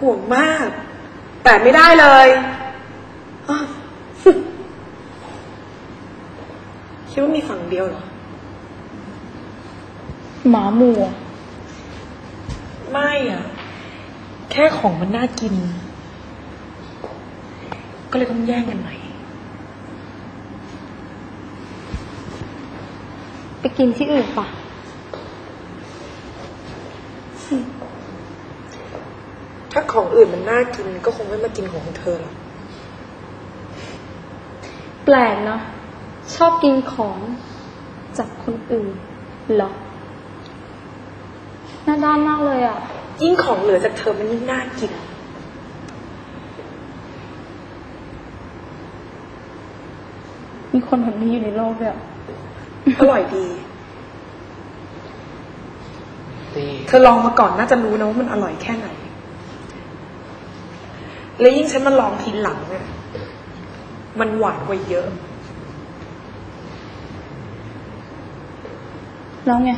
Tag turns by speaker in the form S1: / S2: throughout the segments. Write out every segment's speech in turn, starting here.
S1: ห่วงมาก แต่ไม่ได้เลยอ้าวคิดว่ามีฝั่งเดียวเหรอ
S2: หมาหมัว
S1: ไม่อะ แค่ของมันน่ากิน ก็เลยต้องแย่งกันหน่อย
S2: ไปกินที่อื่นปะ
S1: ถ้าของอื่นมันน่ากินก็คงไม่มากินของเธอหรอก
S2: แปลกเนาะชอบกินของจากคนอื่นเหรอหน้าด้านมากเลยอะ
S1: ยิ่งของเหลือจากเธอมันยิ่งน่ากิน
S2: มีคนแบบนี้อยู่ในโลกด้วยอะ
S1: อร่อยดี
S3: ตี
S1: เธอลองมาก่อนน่าจะรู้นะว่ามันอร่อยแค่ไหน และยิ่งฉันมาลองทีหลังเนี่ยมันหวานกว่าเยอะ
S2: แล้วไง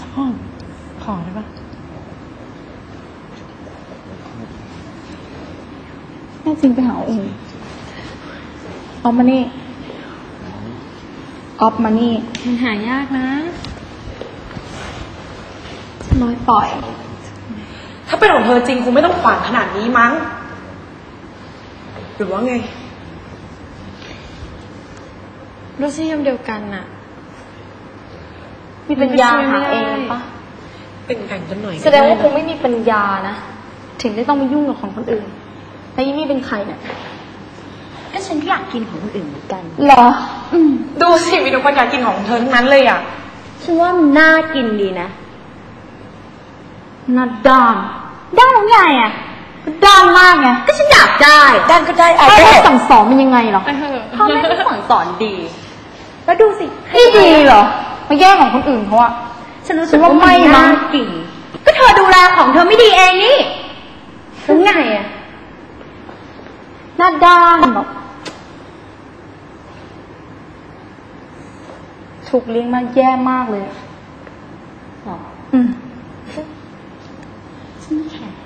S1: ชอบ ขอได้ปะ
S2: แน่จริงไปหาเอาเองออฟมานี่ ออฟมานี่
S4: มันหายากนะ
S2: น้อยปล่อย
S1: ถ้าเป็นของเธอจริงคงไม่ต้องขวางขนาดนี้มั้ง หรือว่าไง
S4: รสนิยมเดียวกันน่ะ
S2: มีปัญญา
S4: มันไม่
S2: หา
S4: ช่วย
S2: เอ
S4: ไม่
S2: ง
S4: ได้
S2: ปะ
S1: เป็นแบ่งกันหน่อย
S2: แสดงว่าค
S1: ก็
S2: งไม่มีปัญญานะ ถึงได้ต้องมายุ่งกับของคนอื่นแล้วยี่นี่เป็นใครเนี่ย
S4: ก็ฉันก็อยากกินของคนอื่นเหมือนกัน
S2: เหรอ อืม
S1: ดูสิมีแต่คนอยากกินของเธอทั้งนั้นเลยอะ
S4: ฉันว่ามันน่ากินดีนะ
S2: หนาด้านด้านของใหญ่อะก็ด้านมากไง
S4: ก็ฉันอยากได้
S1: ด้านก็ได้เอา
S2: พ่อ
S1: ไป
S2: แม่สั่งสอนมันยังไงเหรอ
S4: พ่อแม่ก็สั่งสอนดี แล้วดูสิ
S2: ไม่ดีเหรอ มาแย่งของคนอื่นเขาอะ
S4: ฉันรู้
S2: ฉั
S4: สึก
S2: นว่า
S4: ว่า
S2: ไม่
S4: ไม่
S2: นะ
S4: น่ากิน ก็เธอดูแลของเธอไม่ดีเองนี่แล้วไงอะ
S2: หน้าด้านแบบ ถูกเลี้ยงมาแย่มากเลยอะ
S4: หรอ
S2: อืม
S4: ฉันไม่แคร์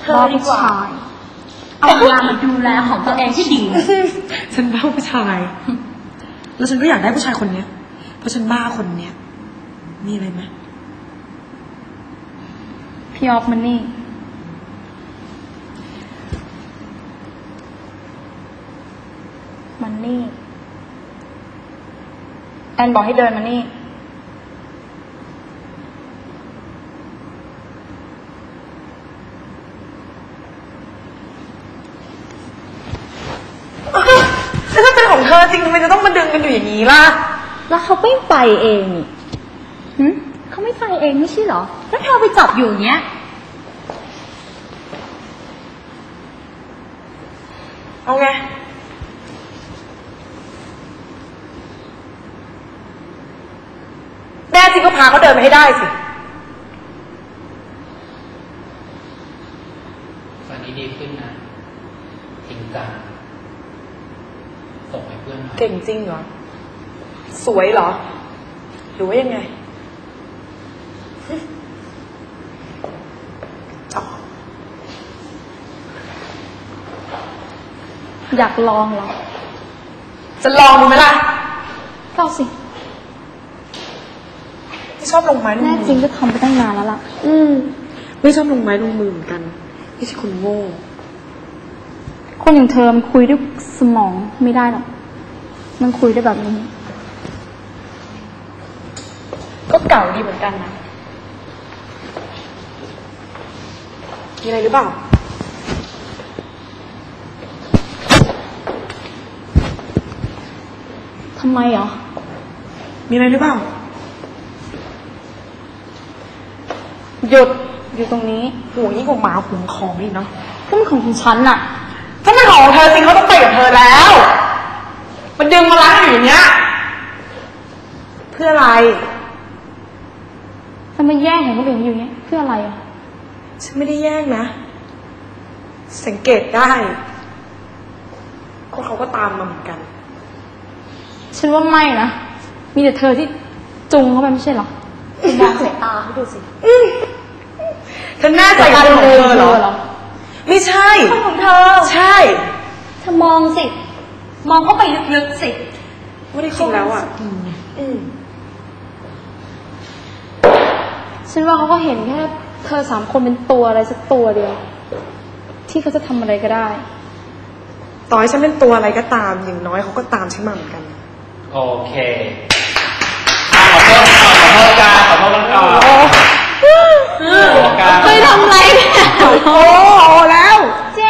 S4: เธ
S2: บ้า
S4: อดี
S2: ผู้
S4: กว่า
S2: ชาย
S4: เอาเวลามาดูแลของตัวเองที่ดี
S1: ฉันบ้าผู้ชาย แล้วฉันก็อยากได้ผู้ชายคนเนี้ย เพราะฉันบ้าคนเนี้ยมีอะไรไหม
S2: พี่ออฟมันนี่ นนี่ แอนบอกให้เดินมานี่
S1: แล้วถ้าเป็นของเธอจริงทำไมจะต้องมาดึงกันอยู่อย่างนี้ล่ะ
S4: แล้วเขาไม่ไปเองนี่หึเขาไม่ไปเองไม่ใช่เหรอ แล้วเธอไปจับอยู่อย่างเงี้ย
S1: เอาไง แน่จริงก็พาเขาเดินไปให้ได้สิ
S3: ตอนนี้ดีขึ้นนะจริงจังส่งให้เพื่อนหน่อย
S1: เก่งจริงเหรอ สวยเหรอ หรือว่ายังไงอ๋อ
S2: อยากลองเหรอ
S1: จะลองดูไหมล่ะ
S2: ก็เอาสิ
S1: ไม่ช อบลงไม้ลง
S2: แน่
S1: มื
S2: จริง
S1: อ
S2: ก็ทำไปตั้งนานแล้วล่ะ
S1: อืม ไม่ชอบลงไม้ลงมือเหมือนกัน ไม่ใช่คนโง่
S2: คนอย่างเธอมันคุยด้วยสมองไม่ได้หรอก มันคุยได้แบบนี้
S1: ก็เก่าดีเหมือนกันนะมีอะไรหรือเปล่า
S2: ทำไมเหรอ
S1: มีอะไรหรือเปล่า
S2: หยุดอยู่ตรงนี้
S1: โหยิ่งกว่าหมาหุงของอีกเนาะ
S2: ก็มันของของฉันน่ะ
S1: ถ้าเป็นของเธอจริงเขาต้องไปกับเธอแล้ว มันดึงมาล้างอยู่อย่างเงี้ยเพื่ออะไร
S2: ทำไมแย่งของคนอื่นอยู่เนี้ยเพื่ออะไรอะ
S1: ฉันไม่ได้แย่งนะ สังเกตได้ก็เขาก็ตามมาเหมือนกัน
S2: ฉันว่าไม่นะ มีแต่เธอที่จุงเข้าไปไม่ใช่เหรอ
S4: มองสายตาเขาดูสิ
S1: เธอแน่ใจกับคนของเธอเหรอ ไม่ใช่
S4: คนของเธอ
S1: ใช่
S4: เธอมองสิ มองเข้าไปลึกๆสิ
S1: ไม่ได้คิดแล้วอะ อืม
S2: ฉันว่าเขาก็เห็นแค่เธอสามคนเป็นตัวอะไรสักตัวเดียว ที่เขาจะทำอะไรก็ได้
S1: ต่อให้ฉันเป็นตัวอะไรก็ตาม อย่างน้อยเขาก็ตามฉันมาเหมือนกัน
S3: โอเคอะขอโทษก่อนขอโทษกันก่อนขอโทษกัน
S2: เคยทำอะไรเนี่ย
S1: โอ้แล้ว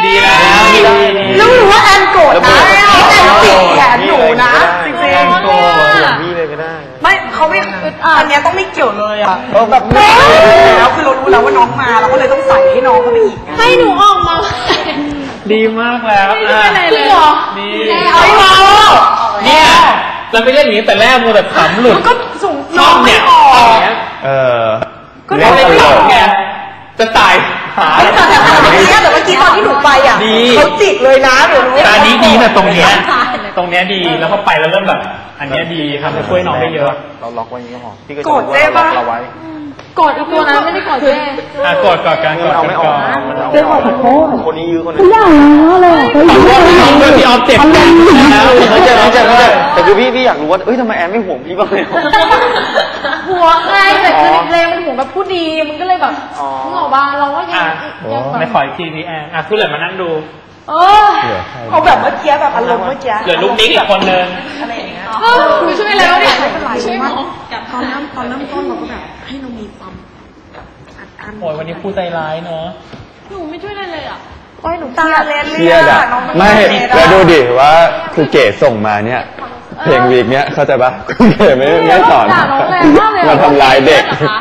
S3: ดีแล้วดีดีดี
S1: รู้หรือว่าแอนโกรธนะแอนติดแขนหนูนะ จริง
S3: แอนโกรธ
S5: พี่เลยก็ได้
S1: ๆ ไม่เขาไม่ อันเนี้ยต้องไม่เกี่ยวเลยอะ
S5: เขาแบบ
S1: แล้วคือเรารู้แล้วว่าน้องมาเราก็เลยต้องใส่ให้น้องเขาไปอีกไง
S2: ให้หนูออกมา
S3: ดีมากแล้วอะ
S2: จริงเหรอ
S3: ดี
S1: เอาให้เรา
S3: เนี่ยเราไม่เล่นอย่างนี้แต่แรกมัวแต่ขำหลุด
S1: มันก็ส่ง
S3: ช
S1: น้
S3: อ
S1: อง
S3: บ
S1: ไม่
S3: เนี่ย
S1: ออก
S5: เออ
S1: ก็
S3: เรา
S1: เรา
S3: เล่
S1: เล่
S3: น
S1: น
S3: ไม่
S1: ไม่
S3: อ
S1: อ
S3: อ
S1: อกก
S3: ไงจะตายหา
S1: แต่แต่เมื่อกี้แต่เมื่อกี้ตอนที่หนูไปอะ
S3: ดี
S1: เขาจิกเลยนะหนูรู้
S3: แต่อันนี้ดีนะตรงเนี้ยตรงเนี้ยดีแล้วพอไปแล้วเริ่มแบบ อันเนี้ยดีทำให้ช่วยน้องได้เยอะ
S5: เราล็อกไว้อย่างนี้ก็พอพี่ก็
S1: โกรธเจ๊ปะ
S5: เราไว้
S2: กดอีกตัวนั้นไม่ได้กดแค่
S3: อะกดกดกันก
S5: มัน
S3: ด
S5: เอา
S3: กัน
S5: ไม่อ
S3: ก่
S5: อ
S3: อกน
S5: มันเอาไม่ออกคนนี้ยื้อคนนี้
S3: ขอโทษน้องด้วยที่ออฟเจ็บแล้ว
S5: ไม่ใช่ไม่ใช่ไม่ใช่แต่คือพี่พี่อยากรู้ว่าเอ้ยทำไมแอนไม่ห่วงพี่บ้างเลย
S2: หัวไงแต่คือเพลงมันหัวแบบผู้ดีมันก็เลยแบบ
S5: อ๋อ
S2: นึกออกบ้าเราก็ยัง
S3: อะ
S2: ยังแบบ
S3: ไม่ขออีกทีนี้แอนอะคุณเหลือมานั่งดู
S2: เออ
S1: เขาแบบเมื่อกี้แบบอารมณ์เมื่อกี้
S3: เหลือลูกนิกอีกคนนึง
S1: อะไรอย่างเงี้ย
S2: เออหนูช่วยแล้วเนี่ย
S1: ไม่เป็นไร
S2: ช่วย
S1: เพ
S2: หม
S1: ราะ
S2: อ
S1: ว่าตอนเริ่มตอนเริ่มต้นเราก็แบบให้เรามีความอัดอั้น
S3: โอ้ยวันนี้ครูใจร้ายเนอะ
S2: หนูไม่ช่วยอะไรเลยอะ
S1: โอ้ยหนูตาเลน
S5: เค
S1: เลย
S5: รียดอะ
S1: น้อง
S5: ไม่
S1: เครียดอะ
S5: แล้วดูดิว่าครูเกดส่งมาเนี่ยเพลงวีคเนี้ยเข้าใจปะครูเกดไม่ไม่สอน
S2: ด่าน้องแรงมากเลยอะ
S5: มาทำร้ายเด็ก
S2: เหรอคะ